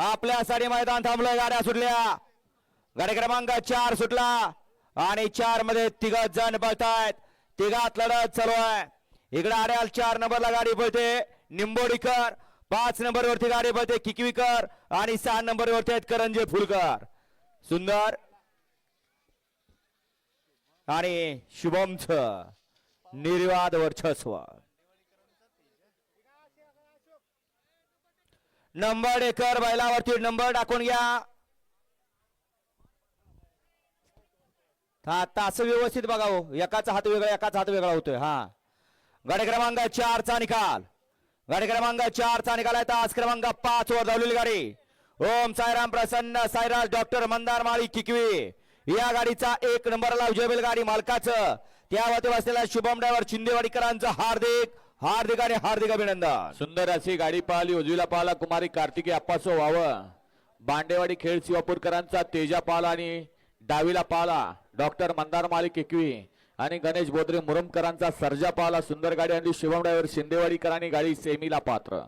आपल्यासाठी मैदान थांबलं गाड्या सुटल्या. गाडी क्रमांक चार सुटला आणि चारमध्ये तिघ जण बळतायत तिघात लढत चालू आहे. इकडे आड्याल चार नंबरला गाडी पळते. निंबोडीकर पाच नंबर वरती गाडी पळते किकवीकर आणि सहा नंबर वरती आहेत करंजे फुलकर. सुंदर. आणि शुभमच निर्वाद वर्चस्व. नंबर एकर बैलावरती नंबर टाकून घ्या. हा तास व्यवस्थित बघा हो. एकाचा हात वेगळा एकाचा हात वेगळा होतोय हा. गाडी क्रमांक चारचा निकाल. गाडी क्रमांक चारचा निकाल आहे तास क्रमांक पाच वर धावलेली गाडी. ओम साईराम प्रसन्न साईराज डॉक्टर मंदार माळी किकवी. या गाडीचा एक नंबरला उजवेल गाडी मालकाचं. त्यावरती बसलेला शुभम ड्रायव्हर शिंदेवाडीकरांचं हार्दिक हार्दिक आणि हार्दिक अभिनंदन. सुंदर अशी गाडी पाहिली उजवीला पाहिला कुमारी कार्तिकी अप्पासो व्हावं बांडेवाडी खेळ शिवापूरकरांचा तेजा पाला आणि डावीला पाला डॉक्टर मंदार मालिक एकवी. आणि गणेश बोद्रे मुरमकरांचा सर्जा पाला सुंदर गाडी आणि शिवम ड्रायव्हर शिंदेवाडीकरांनी गाडी सेमीला पात्र.